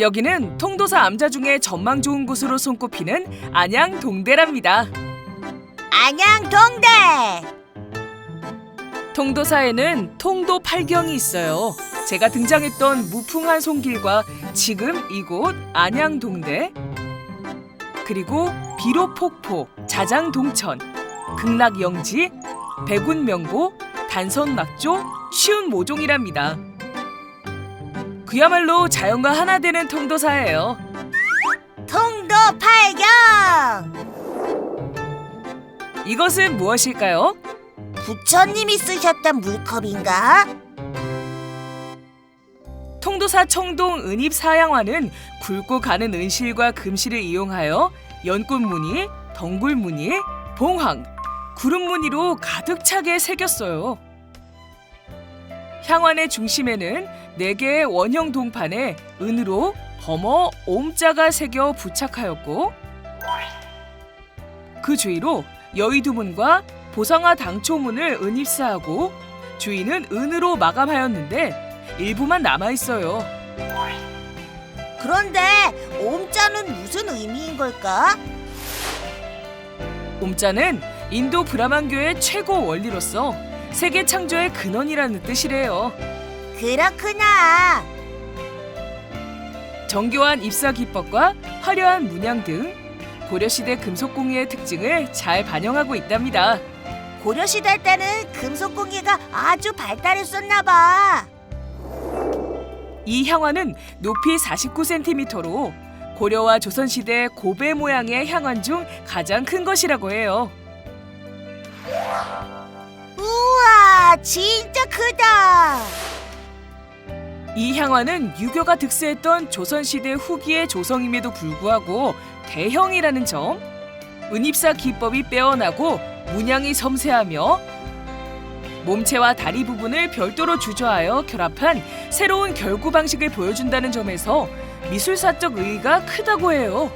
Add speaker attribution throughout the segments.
Speaker 1: 여기는 통도사 암자 중에 전망 좋은 곳으로 손꼽히는 안양 동대랍니다.
Speaker 2: 안양 동대.
Speaker 1: 통도사에는 통도 팔경이 있어요. 제가 등장했던 무풍한 송길과 지금 이곳 안양 동대 그리고 비로폭포, 자장동천, 극락영지, 백운명보, 단선낙조, 쉬운 모종이랍니다. 그야말로 자연과 하나 되는 통도사예요.
Speaker 2: 통도 팔경.
Speaker 1: 이것은 무엇일까요?
Speaker 2: 부처님이 쓰셨던 물컵인가?
Speaker 1: 통도사 청동 은입 사양화는 굵고 가는 은실과 금실을 이용하여 연꽃 무늬, 덩굴 무늬, 봉황, 구름 무늬로 가득 차게 새겼어요. 향환의 중심에는 네 개의 원형 동판에 은으로 범어 옴자가 새겨 부착하였고 그 주위로 여의두문과 보상화 당초문을 은입사하고 주위는 은으로 마감하였는데 일부만 남아 있어요.
Speaker 2: 그런데 옴자는 무슨 의미인 걸까?
Speaker 1: 옴자는 인도 브라만교의 최고 원리로서 세계 창조의 근원이라는 뜻이래요.
Speaker 2: 그렇구나.
Speaker 1: 정교한 입사 기법과 화려한 문양 등 고려시대 금속공예의 특징을 잘 반영하고 있답니다.
Speaker 2: 고려시대 때는 금속工业가 아주 발달했었나 봐.
Speaker 1: 이 향환은 높이 49cm로 고려와 조선시대 고배 모양의 향환 중 가장 큰 것이라고 해요.
Speaker 2: 우와, 진짜 크다.
Speaker 1: 이 향환은 유교가 득세했던 조선시대 후기의 조성임에도 불구하고 대형이라는 점, 은입사 기법이 빼어나고 문양이 섬세하며 몸체와 다리 부분을 별도로 주저하여 결합한 새로운 결구 방식을 보여준다는 점에서 미술사적 의의가 크다고 해요.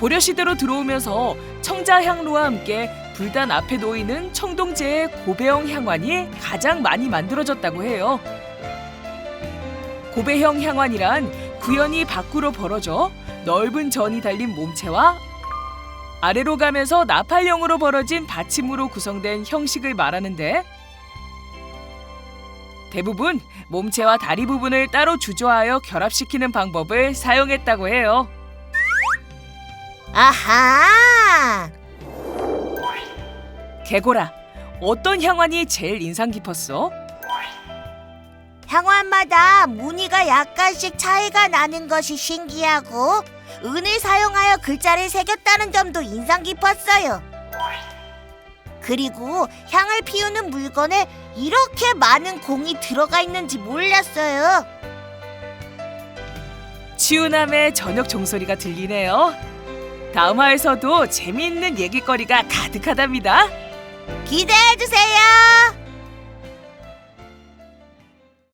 Speaker 1: 고려시대로 들어오면서 청자향로와 함께 불단 앞에 놓이는 청동제의 고배형 향환이 가장 많이 만들어졌다고 해요. 고배형 향환이란 구연이 밖으로 벌어져 넓은 전이 달린 몸체와 아래로 가면서 나팔형으로 벌어진 받침으로 구성된 형식을 말하는데 대부분 몸체와 다리 부분을 따로 주저하여 결합시키는 방법을 사용했다고 해요.
Speaker 2: 아하.
Speaker 1: 개고라, 어떤 향환이 제일 인상 깊었어?
Speaker 2: 향환마다 무늬가 약간씩 차이가 나는 것이 신기하고 은을 사용하여 글자를 새겼다는 점도 인상 깊었어요. 그리고 향을 피우는 물건에 이렇게 많은 공이 들어가 있는지 몰랐어요.
Speaker 1: 치우남의 저녁 종소리가 들리네요. 다음 화에서도 재미있는 얘기거리가 가득하답니다.
Speaker 2: 기대해 주세요.